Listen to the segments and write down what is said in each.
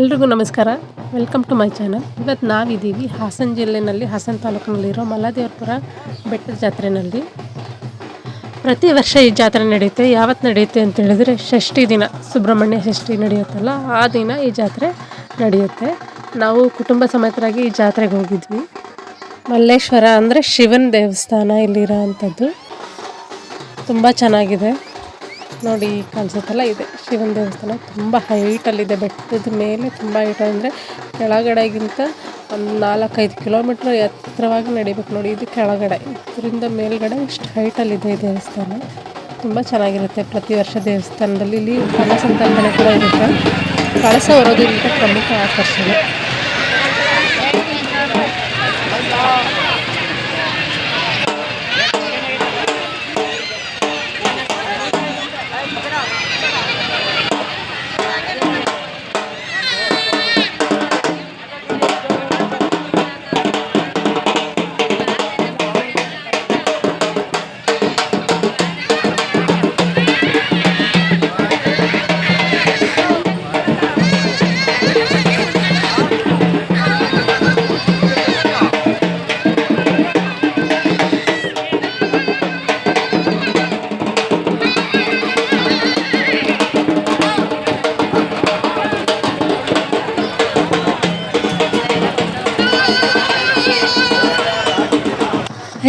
ಎಲ್ರಿಗೂ ನಮಸ್ಕಾರ. Welcome to my channel ಇವತ್ತು ನಾವಿದ್ದೀವಿ ಹಾಸನ ಜಿಲ್ಲೆಯಲ್ಲಿ ಹಾಸನ ತಾಲೂಕಿನಲ್ಲಿರೋ ಮಲ್ಲದೇವಪುರ ಬೆಟ್ಟದ ಜಾತ್ರೆಯಲ್ಲಿ ಪ್ರತಿ ವರ್ಷ ಈ ಜಾತ್ರೆ ನಡೆಯುತ್ತೆ. ಯಾವತ್ತು ನಡೆಯುತ್ತೆ ಅಂತ ಹೇಳಿದರೆ ಷಷ್ಠಿ ದಿನ, ಸುಬ್ರಹ್ಮಣ್ಯ ಷಷ್ಠಿ ನಡೆಯುತ್ತಲ್ಲ, ಆ ದಿನ ಈ ಜಾತ್ರೆ ನಡೆಯುತ್ತೆ. ನಾವು ಕುಟುಂಬ ಸಮೇತರಾಗಿ ಈ ಜಾತ್ರೆಗೆ ಹೋಗಿದ್ವಿ. ಮಲ್ಲೇಶ್ವರ ಅಂದರೆ ಶಿವನ ದೇವಸ್ಥಾನ ಇಲ್ಲಿರೋ ಅಂಥದ್ದು ತುಂಬ ಚೆನ್ನಾಗಿದೆ. ನೋಡಿ ಕಾಣಿಸುತ್ತಲ್ಲ ಇದೆ. ಶಿವನ ದೇವಸ್ಥಾನ ತುಂಬ ಹೈಟಲ್ಲಿದೆ ಬೆಟ್ಟದ ಮೇಲೆ ತುಂಬ ಹೈಟ್ ಅಂದರೆ ಕೆಳಗಡೆಗಿಂತ ಒಂದು ನಾಲ್ಕೈದು ಕಿಲೋಮೀಟ್ರ್ ಎತ್ತರವಾಗಿ ನಡಿಬೇಕು ನೋಡಿ. ಇದು ಕೆಳಗಡೆ, ಇದರಿಂದ ಮೇಲ್ಗಡೆ ಇಷ್ಟು ಹೈಟಲ್ಲಿದೆ ಈ ದೇವಸ್ಥಾನ. ತುಂಬ ಚೆನ್ನಾಗಿರುತ್ತೆ. ಪ್ರತಿ ವರ್ಷ ದೇವಸ್ಥಾನದಲ್ಲಿ ಇಲ್ಲಿ ಕಲಸಂತರ್ಪಣೆ ಕೂಡ ಇರುತ್ತೆ. ಕಳಸ ಬರೋದಿಂತ ಪ್ರಮುಖ ಆಕರ್ಷಣೆ.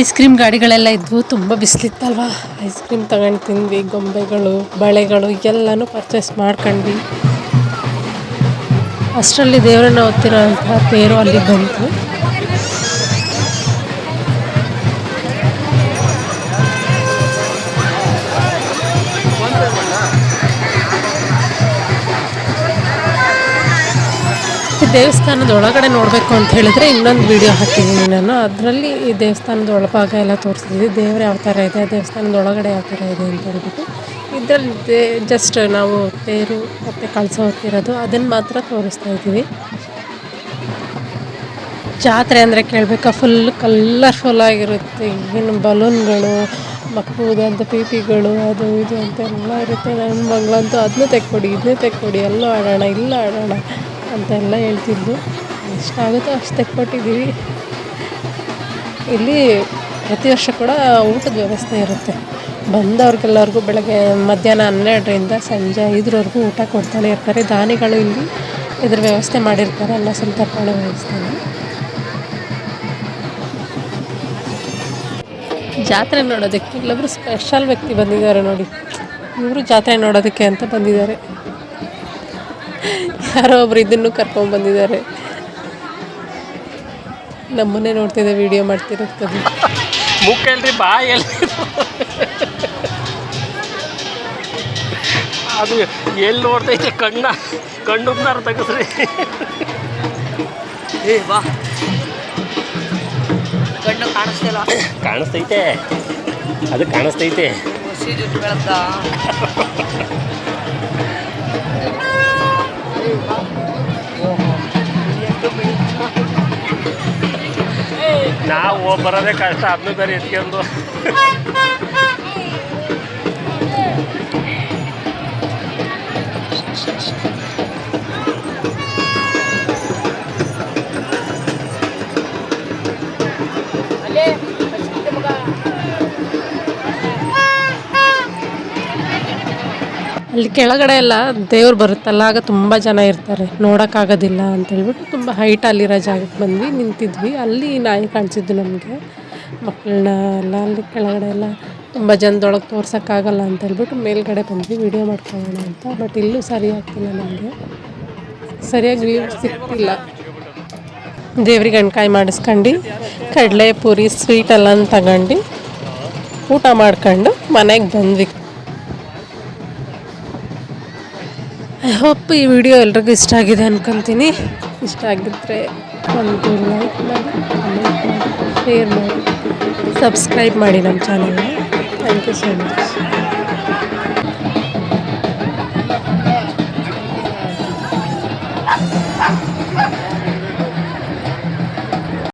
ಐಸ್ ಕ್ರೀಮ್ ಗಾಡಿಗಳೆಲ್ಲ ಇದ್ವು, ತುಂಬ ಬಿಸಿಲಿತ್ತಲ್ವ? ಐಸ್ ಕ್ರೀಮ್ ತಗೊಂಡು ತಿಂದ್ವಿ, ಗೊಂಬೆಗಳು, ಬಳೆಗಳು, ಎಲ್ಲನೂ ಪರ್ಚೇಸ್ ಮಾಡ್ಕೊಂಡ್ವಿ. ಅಷ್ಟರಲ್ಲಿ ದೇವರನ್ನ ಹೊತ್ತಿರೋಂತಹ ತೇರು ಅಲ್ಲಿ ಬಂತು. ದೇವಸ್ಥಾನದ ಒಳಗಡೆ ನೋಡಬೇಕು ಅಂತ ಹೇಳಿದ್ರೆ ಇನ್ನೊಂದು ವಿಡಿಯೋ ಹಾಕಿದ್ದೀನಿ ನಾನು. ಅದರಲ್ಲಿ ಈ ದೇವಸ್ಥಾನದ ಒಳಭಾಗ ಎಲ್ಲ ತೋರಿಸಿದ್ವಿ. ದೇವ್ರು ಯಾವ ಥರ ಇದೆ ದೇವಸ್ಥಾನದ ಒಳಗಡೆ ಯಾವ ಥರ ಇದೆ ಅಂತ ಹೇಳ್ಬಿಟ್ಟು. ಇದರಲ್ಲಿ ಜಸ್ಟ್ ನಾವು ತೇರು ಮತ್ತು ಕಳಸ ಹೊತ್ತಿರೋದು ಅದನ್ನು ಮಾತ್ರ ತೋರಿಸ್ತಾ ಇದ್ದೀವಿ. ಜಾತ್ರೆ ಅಂದರೆ ಕೇಳಬೇಕಾ? ಫುಲ್ ಕಲರ್ಫುಲ್ ಆಗಿರುತ್ತೆ. ಈಗಿನ ಬಲೂನ್ಗಳು ಮಕ್ಕಳುದಂಥ ಪೀಪಿಗಳು, ಅದು ಇದು ಅಂತೆಲ್ಲ ಇರುತ್ತೆ. ನನ್ನ ಮಗಳಂತೂ ಅದನ್ನೂ ತೆಕ್ಕೊಡಿ ಇದನ್ನೇ ತೆಕ್ಕೊಡಿ. ಎಲ್ಲೋ ಆಡೋಣ, ಇಲ್ಲ ಆಡೋಣ. ಅಂತೆಲ್ಲ ಹೇಳ್ತಿದ್ಲು. ಎಷ್ಟಾಗುತ್ತೋ ಅಷ್ಟು ತೆಕ್ಕೊಟ್ಟಿದ್ದೀವಿ. ಇಲ್ಲಿ ಪ್ರತಿ ವರ್ಷ ಕೂಡ ಊಟದ ವ್ಯವಸ್ಥೆ ಇರುತ್ತೆ. ಬಂದವ್ರಿಗೆಲ್ಲರಿಗೂ ಬೆಳಗ್ಗೆ ಮಧ್ಯಾಹ್ನ ಹನ್ನೆರಡರಿಂದ ಸಂಜೆ ಐದರವರೆಗೂ ಊಟ ಕೊಡ್ತಾನೆ ಇರ್ತಾರೆ. ದಾನಿಗಳು ಇಲ್ಲಿ ಇದ್ರ ವ್ಯವಸ್ಥೆ ಮಾಡಿರ್ತಾರೆ. ಅನ್ನ ಸಂತರ್ಪಣೆ ವ್ಯವಸ್ಥೆನ ಜಾತ್ರೆ ನೋಡೋದಕ್ಕೆ ಇಲ್ಲೊಬ್ರು ಸ್ಪೆಷಲ್ ವ್ಯಕ್ತಿ ಬಂದಿದ್ದಾರೆ ನೋಡಿ. ಇವರು ಜಾತ್ರೆ ನೋಡೋದಕ್ಕೆ ಅಂತ ಬಂದಿದ್ದಾರೆ. ಯಾರೋ ಒಬ್ರು ಇದನ್ನು ಕರ್ಕೊಂಡು ಬಂದಿದ್ದಾರೆ. ನಮ್ಮನ್ನೇ ನೋಡ್ತಿದ್ದೆ ವಿಡಿಯೋ ಮಾಡ್ತಿರೋದು. ಮುಕ್ಕಲ್ರಿ ಬಾಯಲ್ಲಿ. ಅದು ಎಲ್ಲಿ ನೋಡ್ತೈತೆ ಕಣ್ಣ ಕಣ್ಣುಬ್ನಾರ ತೆಗೆಸ್ರಿ. ಏ ಬಾ. ಕಣ್ಣು ಕಾಣಿಸ್ತಿಲ್ಲ. ಕಾಣಿಸ್ತೈತೆ. ಅದು ಕಾಣಿಸ್ತೈತೆ. ನಾವು ಬರೋದೇ ಕಷ್ಟ ಅದನ್ನು ಬೇರೆ ಎತ್ಕೊಂಡು. ಅಲ್ಲಿ ಕೆಳಗಡೆ ಎಲ್ಲ ದೇವ್ರು ಬರುತ್ತಲ್ಲ, ಆಗ ತುಂಬ ಜನ ಇರ್ತಾರೆ. ನೋಡೋಕ್ಕಾಗೋದಿಲ್ಲ ಅಂತೇಳ್ಬಿಟ್ಟು ತುಂಬ ಹೈಟ್ ಅಲ್ಲಿರೋ ಜಾಗಕ್ಕೆ ಬಂದ್ವಿ, ನಿಂತಿದ್ವಿ. ಅಲ್ಲಿ ನಾಯಿ ಕಾಣಿಸಿದ್ದು ನಮಗೆ. ಮಕ್ಕಳನ್ನ ಎಲ್ಲ ಅಲ್ಲಿ ಕೆಳಗಡೆ ಎಲ್ಲ ತುಂಬ ಜನದೊಳಗೆ ತೋರ್ಸೋಕ್ಕಾಗಲ್ಲ ಅಂತೇಳ್ಬಿಟ್ಟು ಮೇಲ್ಗಡೆ ಬಂದ್ವಿ. ವಿಡಿಯೋ ಮಾಡ್ಕೊಳ್ಳೋಣ ಅಂತ. ಬಟ್ ಇಲ್ಲೂ ಸರಿ ಆಗ್ತಿಲ್ಲ ನಮಗೆ. ಸರಿಯಾಗಿ ವ್ಯೂ ಸಿಗ್ತಿಲ್ಲ. ದೇವ್ರಿಗೆ ಎಣ್ಕಾಯಿ ಮಾಡಿಸ್ಕೊಂಡು, ಕಡಲೆ ಪೂರಿ ಸ್ವೀಟ್ ಎಲ್ಲ ತಗೊಂಡು, ಊಟ ಮಾಡ್ಕೊಂಡು ಮನೆಗೆ ಬಂದ್ವಿ. ಐ ಹೋಪ್ ಈ ವಿಡಿಯೋ ಎಲ್ರಿಗೂ ಇಷ್ಟ ಆಗಿದೆ ಅನ್ಕೊತೀನಿ. ಇಷ್ಟ ಆಗಿದ್ರೆ ಒಂದು ಲೈಕ್ ಮಾಡಿ ಕಮೆಂಟ್ ಶೇರ್ ಮಾಡಿ ಸಬ್ಸ್ಕ್ರೈಬ್ ಮಾಡಿ ನಮ್ಮ ಚಾನಲ್ನ ಥ್ಯಾಂಕ್ ಯು ಸೊ ಮಚ್